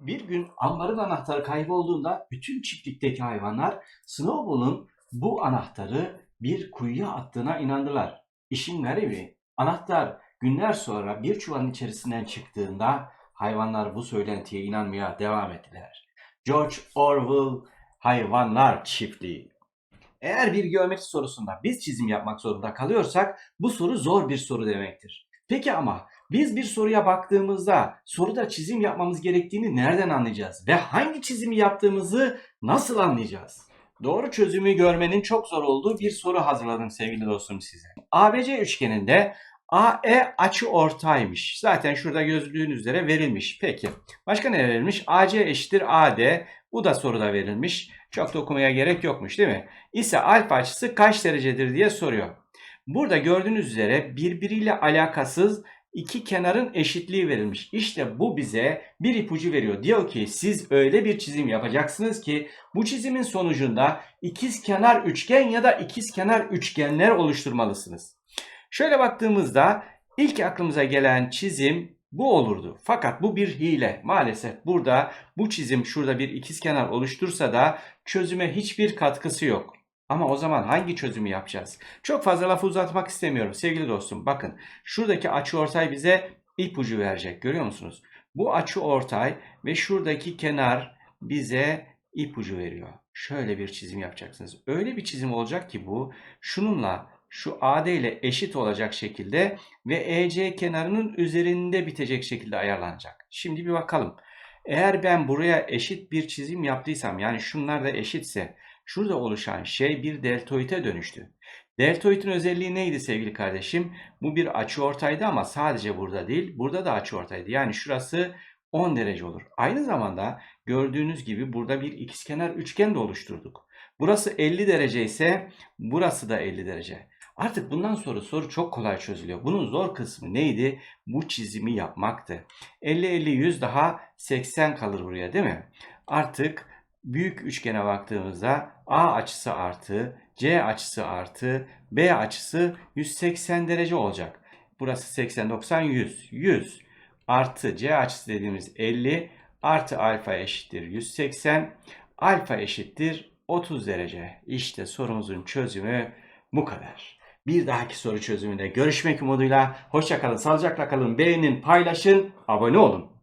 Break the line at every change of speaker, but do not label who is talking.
Bir gün ambarın anahtarı kaybolduğunda bütün çiftlikteki hayvanlar Snowball'un bu anahtarı bir kuyuya attığına inandılar. İşin garibi anahtar günler sonra bir çuvalın içerisinden çıktığında hayvanlar bu söylentiye inanmaya devam ettiler. George Orwell Hayvanlar Çiftliği Eğer bir geometri sorusunda biz çizim yapmak zorunda kalıyorsak bu soru zor bir soru demektir. Peki ama biz bir soruya baktığımızda soruda çizim yapmamız gerektiğini nereden anlayacağız? Ve hangi çizimi yaptığımızı nasıl anlayacağız? Doğru çözümü görmenin çok zor olduğu bir soru hazırladım sevgili dostum size. ABC üçgeninde AE açı ortaymış. Zaten şurada gördüğünüz üzere verilmiş. Peki. Başka ne verilmiş? AC eşittir AD. Bu da soruda verilmiş. Çok da okumaya gerek yokmuş değil mi? İse alfa açısı kaç derecedir diye soruyor. Burada gördüğünüz üzere birbiriyle alakasız iki kenarın eşitliği verilmiş. İşte bu bize bir ipucu veriyor. Diyor ki siz öyle bir çizim yapacaksınız ki bu çizimin sonucunda ikiz kenar üçgen ya da ikiz kenar üçgenler oluşturmalısınız. Şöyle baktığımızda ilk aklımıza gelen çizim bu olurdu. Fakat bu bir hile. Maalesef burada bu çizim şurada bir ikizkenar oluştursa da çözüme hiçbir katkısı yok. Ama o zaman hangi çözümü yapacağız? Çok fazla lafı uzatmak istemiyorum sevgili dostum. Bakın şuradaki açıortay bize ipucu verecek. Görüyor musunuz? Bu açıortay ve şuradaki kenar bize ipucu veriyor. Şöyle bir çizim yapacaksınız. Öyle bir çizim olacak ki bu şununla şu AD ile eşit olacak şekilde ve EC kenarının üzerinde bitecek şekilde ayarlanacak. Şimdi bir bakalım. Eğer ben buraya eşit bir çizim yaptıysam yani şunlar da eşitse şurada oluşan şey bir deltoide dönüştü. Deltoidin özelliği neydi sevgili kardeşim? Bu bir açıortaydı ama sadece burada değil, burada da açıortaydı. Yani şurası 10 derece olur. Aynı zamanda gördüğünüz gibi burada bir ikizkenar üçgen de oluşturduk. Burası 50 derece ise burası da 50 derece. Artık bundan sonra soru çok kolay çözülüyor. Bunun zor kısmı neydi? Bu çizimi yapmaktı. 50 50 100 daha 80 kalır buraya değil mi? Artık büyük üçgene baktığımızda A açısı artı, C açısı artı, B açısı 180 derece olacak. Burası 80 90 100. 100 artı C açısı dediğimiz 50 artı alfa eşittir 180. Alfa eşittir 30 derece. İşte sorumuzun çözümü bu kadar. Bir dahaki soru çözümünde görüşmek umuduyla. Hoşçakalın, sağlıcakla kalın, beğenin, paylaşın, abone olun.